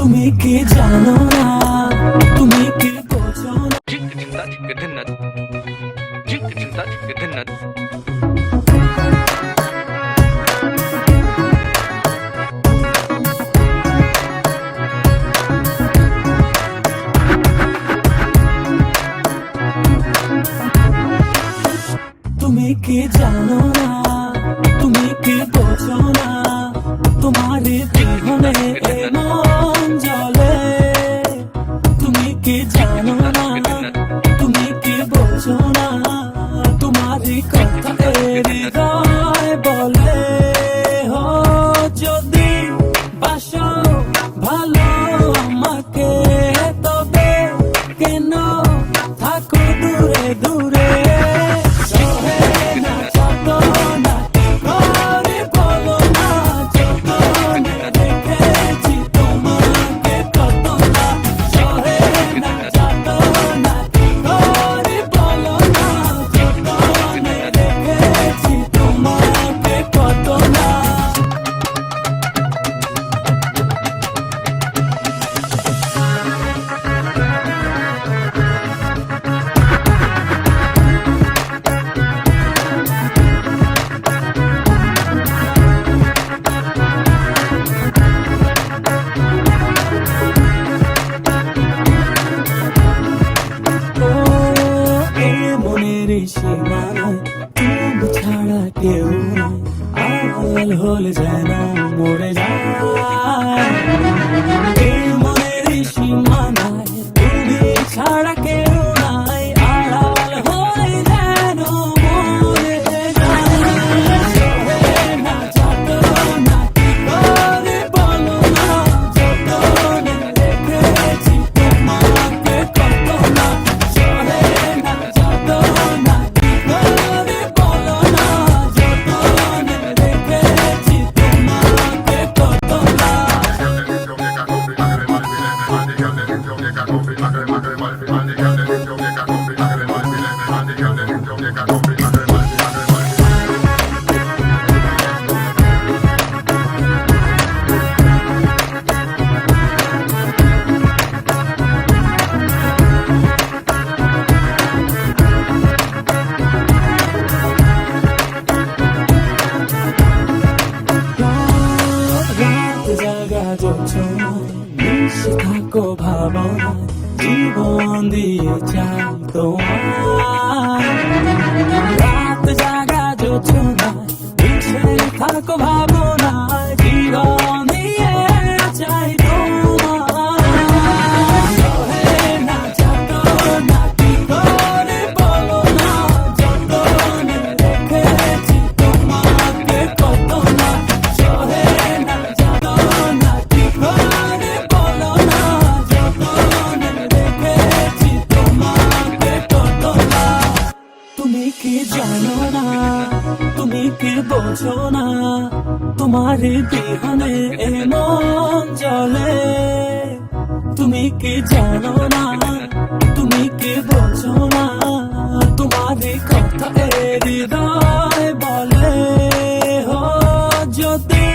তুমি কি জানো না তুমি কি বোঝো না Jigga jigga dinna. Jigga jigga jigga dinna. তুমি কি জানো না kids. তুমি ছাড়া কেউ আড়াল হলে যেন মরে যায়। 그자가 좋죠 눈시 닦고 밥먹 ဒီဘုံဒီချမ်းတော့ কি বোঝো না তোমার বিহনে এমন জলে তুমি কি জানো না? তুমি কি বোঝো না? তোমার কথা হৃদয় বলে। হো যদি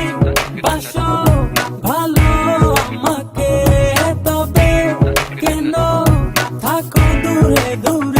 বাসো ভালো আমাকে, তবে কেন থাকো দূরে দূরে?